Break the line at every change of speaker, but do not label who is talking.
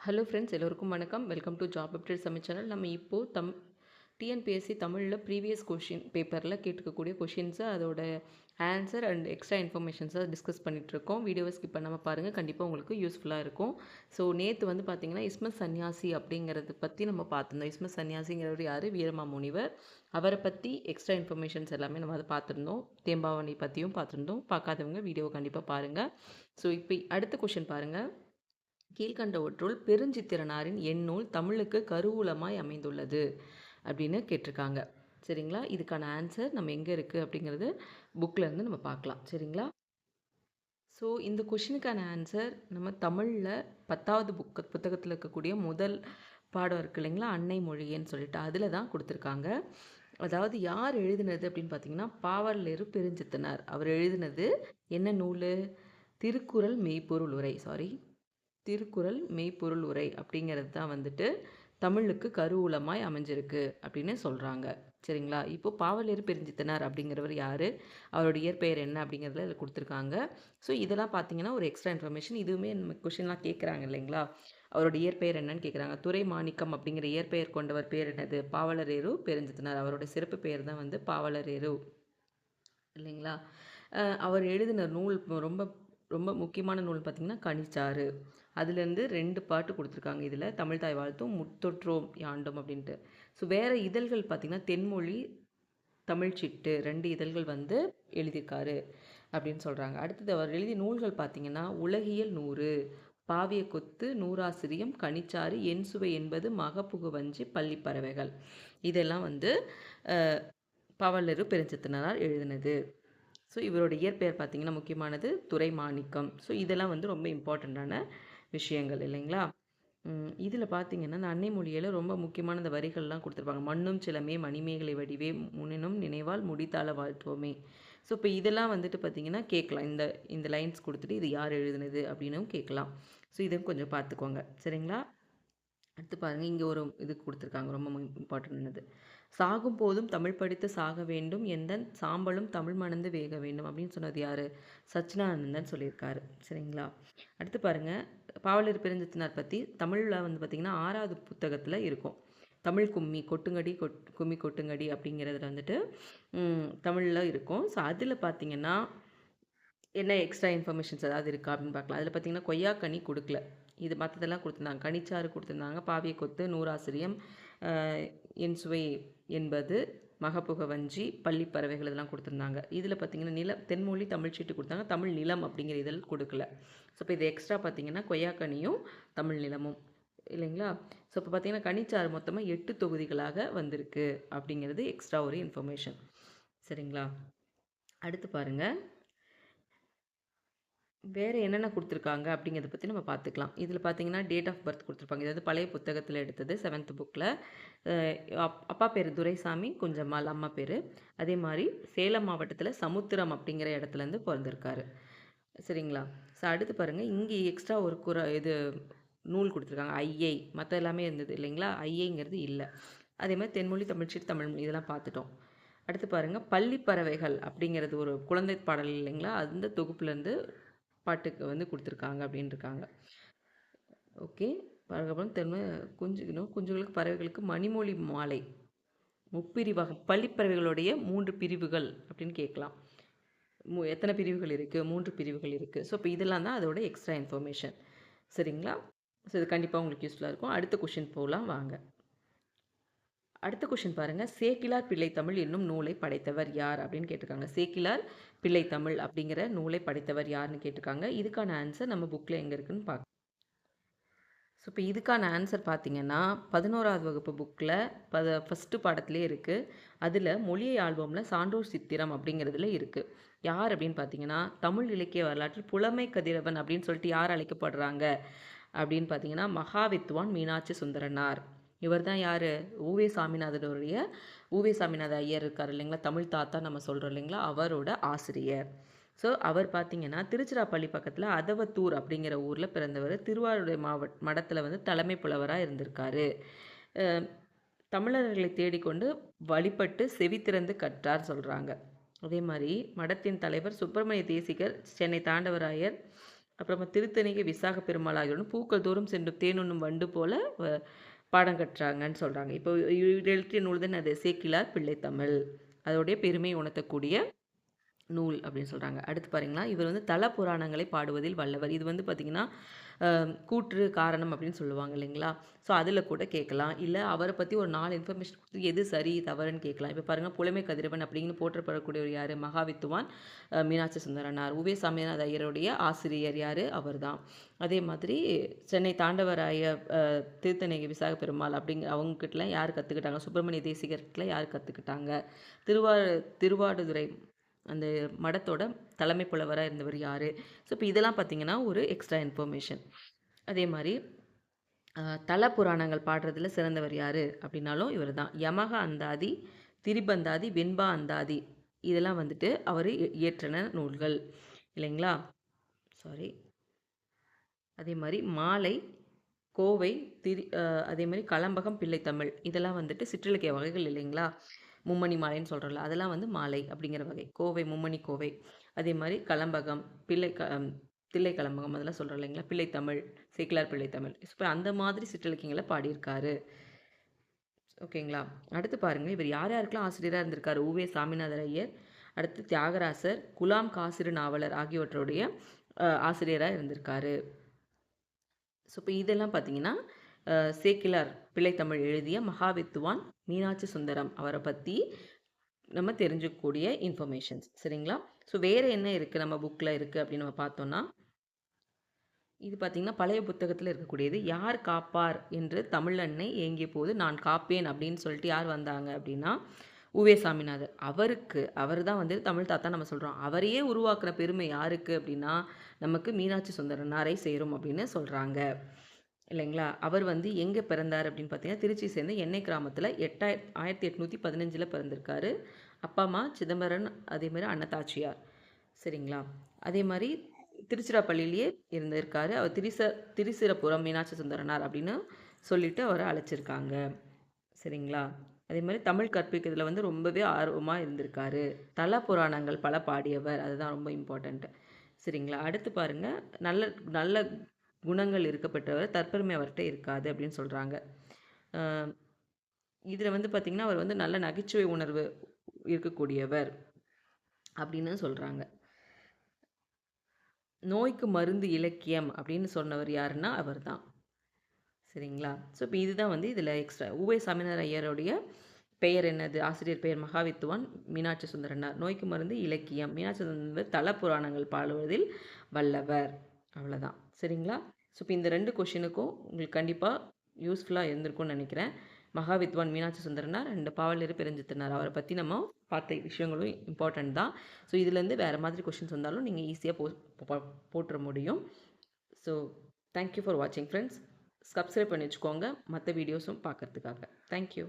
Hello friends எல்லோருக்கும் வணக்கம். Welcome to job update சமி சேனல் நம்ம இப்போது தம் டிஎன்பிஎஸ்சி தமிழில் ப்ரீவியஸ் கொஷின் பேப்பரில் கேட்டுக்கக்கூடிய கொஷின்ஸை அதோட ஆன்சர் அண்ட் எக்ஸ்ட்ரா இன்ஃபர்மேஷன்ஸை டிஸ்கஸ் பண்ணிகிட்ருக்கோம் வீடியோவை ஸ்கிப் பண்ணாமல் பாருங்கள் கண்டிப்பாக உங்களுக்கு யூஸ்ஃபுல்லாக இருக்கும். ஸோ நேற்று வந்து பார்த்திங்கன்னா இஸ்மத் சன்னியாசி அப்படிங்கிறத பற்றி நம்ம பார்த்துருந்தோம் இஸ்மத் சன்னியாசிங்கிறவர் யார்? வீரமா முனிவர். அவரை பற்றி எக்ஸ்ட்ரா இன்ஃபர்மேஷன்ஸ் எல்லாமே நம்ம அதை பார்த்துருந்தோம் தேம்பாவணி பற்றியும் பார்த்துருந்தோம் பார்க்காதவங்க வீடியோவை கண்டிப்பாக பாருங்கள் ஸோ இப்போ அடுத்த கொஷின் பாருங்கள் கீழ்கண்டவற்றுள் பெருஞ்சித்திரனாரின் எண்ணூல் தமிழுக்கு கருவூலமாய் அமைந்துள்ளது அப்படின்னு கேட்டிருக்காங்க. சரிங்களா? இதுக்கான ஆன்சர் நம்ம எங்கே இருக்குது அப்படிங்கிறது புக்கில் இருந்து நம்ம பார்க்கலாம். சரிங்களா? ஸோ இந்த கொஷினுக்கான ஆன்சர் நம்ம தமிழில் பத்தாவது புக்கு புத்தகத்தில் இருக்கக்கூடிய முதல் பாடம் இருக்கு இல்லைங்களா? அன்னை மொழியன்னு சொல்லிட்டு அதில் தான் கொடுத்துருக்காங்க. அதாவது யார் எழுதினது அப்படின்னு பார்த்தீங்கன்னா பாவர்லேரு பெருஞ்சித்தனார். அவர் எழுதினது என்ன நூல்? திருக்குறள் மெய்ப்பொருள் உரை. சாரி திருக்குறள் மெய்ப்பொருள் உரை அப்படிங்கிறது தான் வந்துட்டு தமிழுக்கு கருவூலமாய் அமைஞ்சிருக்கு அப்படின்னு சொல்கிறாங்க சரிங்களா? இப்போ பாவலேறு பெருஞ்சித்தனார் அப்படிங்கிறவர் யார்? அவரோட இயற்பெயர் என்ன அப்படிங்கிறதுல இதில் கொடுத்துருக்காங்க. ஸோ இதெல்லாம் பார்த்தீங்கன்னா ஒரு எக்ஸ்ட்ரா இன்ஃபர்மேஷன் இதுவுமே நம்ம கொஷின்லாம் கேட்குறாங்க இல்லைங்களா? அவரோட இயற்பெயர் என்னன்னு கேட்குறாங்க துறை மாணிக்கம் அப்படிங்கிற இயற்பெயர் கொண்டவர் பேர் என்னது? பாவலரேரு பெருஞ்சித்தனார். அவரோட சிறப்பு பெயர் தான் வந்து பாவலரேரு இல்லைங்களா? அவர் எழுதின நூல் ரொம்ப ரொம்ப முக்கியமான நூல் பார்த்திங்கன்னா கனிச்சாறு. அதுலேருந்து ரெண்டு பாட்டு கொடுத்துருக்காங்க இதில். தமிழ் தாய் வாழ்த்தும் முத்தொற்றோம் யாண்டும் அப்படின்ட்டு. ஸோ வேறு இதழ்கள் பார்த்திங்கன்னா தென்மொழி தமிழ் சிட்டு ரெண்டு இதழ்கள் வந்து எழுதியிருக்காரு அப்படின்னு சொல்கிறாங்க அடுத்தது அவர் எழுதிய நூல்கள் பார்த்திங்கன்னா உலகியல் நூறு பாவிய கொத்து நூறாசிரியம் கனிச்சாறு என் சுவை என்பது மகப்புகு வஞ்சி பள்ளிப்பறவைகள் இதெல்லாம் வந்து பவலரு பெருஞ்சத்தினரால் எழுதினது. ஸோ இவரோட இயற்பெயர் பார்த்திங்கன்னா முக்கியமானது துறை மாணிக்கம் ஸோ இதெல்லாம் வந்து ரொம்ப இம்பார்ட்டண்ட்டான விஷயங்கள் இல்லைங்களா? இதில் பார்த்தீங்கன்னா இந்த அன்னை மொழியில் ரொம்ப முக்கியமான இந்த வரிகள்லாம் கொடுத்துருப்பாங்க. மண்ணும் சிலமே மணிமேகலை வடிவே முன்னினும் நினைவால் முடித்தால வாழ்த்துவோமே. ஸோ இப்போ இதெல்லாம் வந்துட்டு பார்த்திங்கன்னா கேட்கலாம். இந்த இந்த லைன்ஸ் கொடுத்துட்டு இது யார் எழுதுனது அப்படின்னும் கேட்கலாம். ஸோ இதை கொஞ்சம் பார்த்துக்கோங்க சரிங்களா? அடுத்து பாருங்கள் இங்கே ஒரு இது கொடுத்துருக்காங்க ரொம்ப இம்பார்ட்டன்ட் சாகும் போதும் தமிழ் படித்து சாக வேண்டும். எந்த சாம்பலும் தமிழ் மணந்து வேக வேண்டும் அப்படின்னு சொன்னது யார்? சச்சினானந்தன் சொல்லியிருக்காரு. சரிங்களா? அடுத்து பாருங்கள் பாவலர் பெருஞ்சத்தினார் பற்றி தமிழில் வந்து பார்த்திங்கன்னா ஆறாவது புத்தகத்தில் இருக்கும். தமிழ் கும்மி கொட்டுங்கடி கொட் கும்மி கொட்டுங்கடி அப்படிங்கிறதுல வந்துட்டு தமிழில் இருக்கும். ஸோ அதில் பார்த்திங்கன்னா என்ன எக்ஸ்ட்ரா இன்ஃபர்மேஷன்ஸ் ஏதாவது இருக்கா அப்படின்னு பார்க்கலாம். அதில் பார்த்திங்கன்னா கொய்யாக்கனி கொடுக்கல. இது மற்றதெல்லாம் கொடுத்துருந்தாங்க. கனிச்சாறு கொடுத்துருந்தாங்க. பாவிய கொத்து நூறாசிரியம் என் சுவை என்பது மகப்புகவஞ்சி பள்ளி பறவைகள் இதெல்லாம் கொடுத்துருந்தாங்க. இதில் பார்த்தீங்கன்னா நிலம் தென்மொழி தமிழ் சீட்டு கொடுத்தாங்க. தமிழ் நிலம் அப்படிங்கிற இதில் கொடுக்கல. ஸோ இப்போ இது எக்ஸ்ட்ரா பார்த்தீங்கன்னா கொய்யாக்கனியும் தமிழ் நிலமும். இல்லைங்களா? ஸோ இப்போ பார்த்தீங்கன்னா கனிச்சாறு மொத்தமாக எட்டு தொகுதிகளாக வந்திருக்கு அப்படிங்கிறது எக்ஸ்ட்ரா ஒரு இன்ஃபர்மேஷன் சரிங்களா? அடுத்து பாருங்கள் வேறு என்னென்ன கொடுத்துருக்காங்க அப்படிங்கிறத பற்றி நம்ம பார்த்துக்கலாம். இதில் பார்த்தீங்கன்னா டேட் ஆஃப் பர்த் கொடுத்துருப்பாங்க. இது வந்து பழைய புத்தகத்தில் எடுத்தது செவன்த் புக்கில் அப்பா பேர் துரைசாமி குஞ்சம்மாள் அம்மா பேர். அதே மாதிரி சேலம் மாவட்டத்தில் சமுத்திரம் அப்படிங்கிற இடத்துலேருந்து பிறந்திருக்காரு. சரிங்களா? ஸோ அடுத்து பாருங்கள் இங்கே எக்ஸ்ட்ரா ஒரு குற இது நூல் கொடுத்துருக்காங்க. ஐஏ மற்ற எல்லாமே இருந்தது இல்லைங்களா? ஐஏங்கிறது இல்லை. அதே மாதிரி தென்மொழி தமிழ்ச்சி தமிழ் இதெல்லாம் பார்த்துட்டோம். அடுத்து பாருங்கள் பள்ளி பறவைகள் அப்படிங்கிறது ஒரு குழந்தை பாடல் இல்லைங்களா? அந்த தொகுப்புலேருந்து பாட்டுக்கு வந்து கொடுத்துருக்காங்க அப்படின்ட்டுருக்காங்க ஓகே. அதுக்கப்புறம் திரும்ப குஞ்சு குஞ்சுகளுக்கு பறவைகளுக்கு மணிமொழி மாலை. முப்பிரிவகம் பள்ளிப்பறவைகளுடைய மூன்று பிரிவுகள் அப்படின்னு கேட்கலாம். மூ எத்தனை பிரிவுகள் இருக்குது மூன்று பிரிவுகள் இருக்குது ஸோ இப்போ இதெல்லாம் தான் அதோட எக்ஸ்ட்ரா இன்ஃபர்மேஷன் சரிங்களா? ஸோ இது கண்டிப்பாக உங்களுக்கு யூஸ்ஃபுல்லாக இருக்கும். அடுத்த கொஷின் போகலாம் வாங்க. அடுத்த கொஷின் பாருங்கள் சேக்கிலார் பிள்ளை தமிழ் என்னும் நூலை படைத்தவர் யார் அப்படின்னு கேட்டிருக்காங்க. சேக்கிலார் பிள்ளை தமிழ் அப்படிங்கிற நூலை படைத்தவர் யாருன்னு கேட்டிருக்காங்க. இதுக்கான ஆன்சர் நம்ம புக்கில் எங்கே இருக்குன்னு பார்க்க ஸோ இப்போ இதுக்கான ஆன்சர் பார்த்தீங்கன்னா பதினோராவது வகுப்பு புக்கில் பத ஃபஸ்ட்டு பாடத்துலேயே இருக்குது அதில் மொழியை ஆல்பமில் சான்றோர் சித்திரம் அப்படிங்கிறதுல இருக்குது யார் அப்படின்னு பார்த்தீங்கன்னா தமிழ் இலக்கிய வரலாற்றில் புலமை கதிரவன் அப்படின்னு சொல்லிட்டு யார் அழைக்கப்படுறாங்க அப்படின்னு பார்த்தீங்கன்னா மகாவித்வான் மீனாட்சி சுந்தரனார். இவர் தான் யார்? ஊவே சாமிநாதனுடைய ஊவே சாமிநாத ஐயர் இருக்கார் இல்லைங்களா? தமிழ் தாத்தா நம்ம சொல்கிறோம் இல்லைங்களா? அவரோட ஆசிரியர். ஸோ அவர் பார்த்திங்கன்னா திருச்சிராப்பள்ளி பக்கத்தில் அதவத்தூர் அப்படிங்கிற ஊரில் பிறந்தவர். திருவாரூர் மாவட்ட மடத்தில் வந்து தலைமை புலவராக இருந்திருக்காரு. தமிழர்களை தேடிக்கொண்டு வழிபட்டு செவி திறந்து கற்றார் சொல்கிறாங்க அதே மாதிரி மடத்தின் தலைவர் சுப்பிரமணிய தேசிகர் சென்னை தாண்டவராயர் அப்புறமா திருத்தணிகை விசாக பெருமாள் ஆகியோரும் பூக்கள் தோறும் சென்று தேனுண்ணும் வண்டு போல வ- பாடம் கற்றாங்கன்னு சொல்கிறாங்க இப்போ எழுத்திய நூல் தான் அது சேக்கிலார் பிள்ளைத்தமிழ் அதோடைய பெருமை உணர்த்தக்கூடிய நூல் அப்படின்னு சொல்கிறாங்க அடுத்து பாருங்களா இவர் வந்து தல புராணங்களை பாடுவதில் வல்லவர். இது வந்து பார்த்திங்கன்னா கூற்று காரணம் அப்படின்னு சொல்லுவாங்க இல்லைங்களா? ஸோ அதில் கூட கேட்கலாம். இல்லை அவரை பற்றி ஒரு நாலு இன்ஃபர்மேஷன் கொடுத்து எது சரி தவறுன்னு கேட்கலாம். இப்போ பாருங்கள் புலமை கதிரவன் அப்படின்னு போற்றப்படக்கூடியவர் யார்? மகாவித்துவான் மீனாட்சி சுந்தரனார் உவே சாமிநாத ஐயருடைய ஆசிரியர் யார்? அவர்தான். அதே மாதிரி சென்னை தாண்டவராய திருத்தணிகை விசாக பெருமாள் அப்படிங்கிற அவங்ககிட்டலாம் யார் கற்றுக்கிட்டாங்க சுப்பிரமணிய தேசிகர்கிட்டலாம் யார் கற்றுக்கிட்டாங்க திருவா திருவாடுதுறை அந்த மடத்தோட தலைமை புலவராக இருந்தவர் யார்? ஸோ இப்போ இதெல்லாம் பார்த்தீங்கன்னா ஒரு எக்ஸ்ட்ரா இன்ஃபர்மேஷன் அதே மாதிரி தல புராணங்கள் பாடுறதுல சிறந்தவர் யார் அப்படின்னாலும் இவர் தான் யமக அந்தாதி திரிபந்தாதி வெண்பா அந்தாதி. இதெல்லாம் வந்துட்டு அவர் இயற்றின நூல்கள். இல்லைங்களா? சாரி அதே மாதிரி மாலை கோவை திரி அதே மாதிரி கலம்பகம் பிள்ளைத்தமிழ். இதெல்லாம் வந்துட்டு சிற்றிலக்கிய வகைகள் இல்லைங்களா? மும்மணி மாலைன்னு சொல்கிறோம்ல அதெல்லாம் வந்து மாலை அப்படிங்கிற வகை. கோவை மும்மணி கோவை. அதே மாதிரி கலம்பகம் பிள்ளை க தில்லை கலம்பகம் அதெல்லாம் சொல்கிறோம் இல்லைங்களா? பிள்ளைத்தமிழ் சேக்கிலார் பிள்ளைத்தமிழ் இப்போ அந்த மாதிரி சிற்றிலக்கியங்களை பாடியிருக்காரு. ஓகேங்களா? அடுத்து பாருங்கள் இவர் யார் யாருக்கெல்லாம் ஆசிரியராக இருந்திருக்காரு? உவே சாமிநாதர் ஐயர் அடுத்து தியாகராசர் குலாம் காசிறு நாவலர் ஆகியவற்றுடைய ஆசிரியராக இருந்திருக்காரு. ஸோ இப்போ இதெல்லாம் பார்த்தீங்கன்னா சேக்கிலார் பிள்ளைத்தமிழ் எழுதிய மகாவித்துவான் மீனாட்சி சுந்தரம் அவரை பற்றி நம்ம தெரிஞ்சுக்கக்கூடிய இன்ஃபர்மேஷன்ஸ் சரிங்களா? ஸோ வேறு என்ன இருக்குது நம்ம புக்கில் இருக்குது அப்படின்னு நம்ம பார்த்தோன்னா இது பார்த்திங்கன்னா பழைய புத்தகத்தில் இருக்கக்கூடியது யார் காப்பார் என்று தமிழன்னை ஏங்கிய போது நான் காப்பேன் அப்படின்னு சொல்லிட்டு யார் வந்தாங்க அப்படின்னா உவே சாமிநாதர். அவருக்கு அவர் தான் வந்து தமிழ் தாத்தா நம்ம சொல்கிறோம் அவரையே உருவாக்குற பெருமை யாருக்கு அப்படின்னா நமக்கு மீனாட்சி சுந்தரனாரை சேரும் அப்படின்னு சொல்கிறாங்க இல்லைங்களா? அவர் வந்து எங்கே பிறந்தார் அப்படின்னு பார்த்தீங்கன்னா திருச்சி சேர்ந்த எண்ணெய் கிராமத்தில் எட்டாயிர ஆயிரத்தி எட்நூற்றி பதினஞ்சில் பிறந்திருக்காரு. அப்பா அம்மா சிதம்பரன் அதேமாதிரி அன்னதாச்சியார் சரிங்களா? அதே மாதிரி திருச்சிராப்பள்ளியிலேயே இருந்திருக்காரு. அவர் திரிச திரிசிரபுரம் மீனாட்சி சுந்தரனார் அப்படின்னு சொல்லிட்டு அவரை அழைச்சிருக்காங்க. சரிங்களா? அதே மாதிரி தமிழ் கற்பிக்கிறதுல வந்து ரொம்பவே ஆர்வமாக இருந்திருக்காரு. தல புராணங்கள் பல பாடியவர். அதுதான் ரொம்ப இம்பார்ட்டண்ட்டு சரிங்களா? அடுத்து பாருங்கள் நல்ல நல்ல குணங்கள் இருக்கப்பட்டவர் தற்பெருமை அவர்கிட்ட இருக்காது அப்படின்னு சொல்கிறாங்க இதில் வந்து பார்த்திங்கன்னா அவர் வந்து நல்ல நகைச்சுவை உணர்வு இருக்கக்கூடியவர் அப்படின்னு சொல்கிறாங்க நோய்க்கு மருந்து இலக்கியம் அப்படின்னு சொன்னவர் யாருன்னா அவர் தான் சரிங்களா? ஸோ இப்போ இதுதான் வந்து இதில் எக்ஸ்ட்ரா உவே சாமிநாதர் ஐயருடைய பெயர் என்னது? ஆசிரியர் பெயர் மகாவித்துவான் மீனாட்சி சுந்தரனார். நோய்க்கு மருந்து இலக்கியம். மீனாட்சி சுந்தரர் தல புராணங்கள் பாடுவதில் வல்லவர். அவ்வளோதான் சரிங்களா? ஸோ இப்போ இந்த ரெண்டு கொஷினுக்கும் உங்களுக்கு கண்டிப்பாக யூஸ்ஃபுல்லாக இருந்திருக்கும்னு நினைக்கிறேன். மகா வித்வான் மீனாட்சி சுந்தரனார் ரெண்டு பாவலர் பெருஞ்சித்தினார் அவரை பற்றி நம்ம பார்த்த விஷயங்களும் இம்பார்ட்டண்ட் தான். ஸோ இதுலேருந்து வேறு மாதிரி கொஷின்ஸ் வந்தாலும் நீங்கள் ஈஸியாக போ போட்டுற முடியும். ஸோ தேங்க்யூ ஃபார் வாட்சிங் ஃப்ரெண்ட்ஸ் சப்ஸ்கிரைப் பண்ணி வச்சுக்கோங்க. மற்ற வீடியோஸும் பார்க்கறதுக்காக. தேங்க்யூ